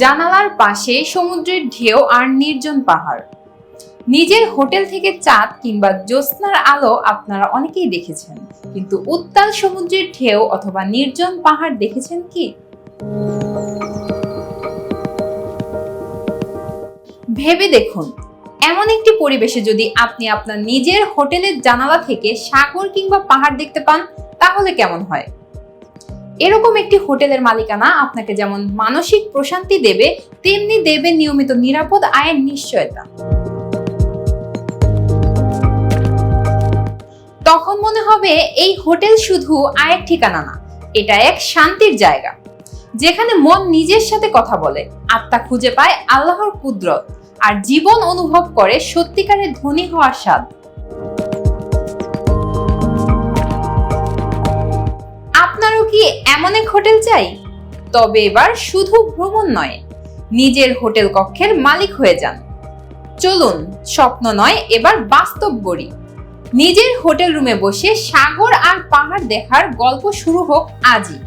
জানালার পাশে সমুদ্রের ঢেউ আর নির্জন পাহাড়। নিজের হোটেল থেকে চাঁদ কিংবা জ্যোৎস্নার আলো আপনারা অনেকেই দেখেছেন। কিন্তু উত্তাল সমুদ্রের ঢেউ অথবা নির্জন পাহাড় দেখেছেন কি? ভেবে দেখুন, এমন একটি পরিবেশে যদি আপনি আপনার নিজের হোটেলের জানালা থেকে সাগর কিংবা পাহাড় দেখতে পান, তাহলে কেমন হয়? এরকম একটি হোটেলের মালিকানা আপনাকে যেমন মানসিক প্রশান্তি দেবে, তেমনি দেবে নিয়মিত নিরাপদ আয়ের নিশ্চয়তা। তখন মনে হবে এই হোটেল শুধু আয়ের ঠিকানা না, এটা এক শান্তির জায়গা, যেখানে মন নিজের সাথে কথা বলে, আত্মা খুঁজে পায় আল্লাহর কুদরত, আর জীবন অনুভব করে সত্যিকারের ধনী হওয়ার স্বাদ। এমন এক হোটেল চাই? তবে এবার শুধু ভ্রমণ নয়, নিজের হোটেল কক্ষের মালিক হয়ে যান। চলুন, স্বপ্ন নয়, এবার বাস্তব গড়ি। নিজের হোটেল রুমে বসে সাগর আর পাহাড় দেখার গল্প শুরু হোক আজই।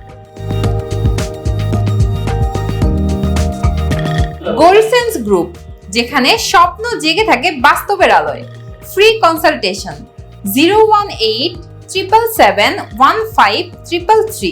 গরিসেন্স গ্রুপ, যেখানে স্বপ্ন জেগে থাকে বাস্তবের আলোয়। Free consultation, zero one eight triple seven one five triple three.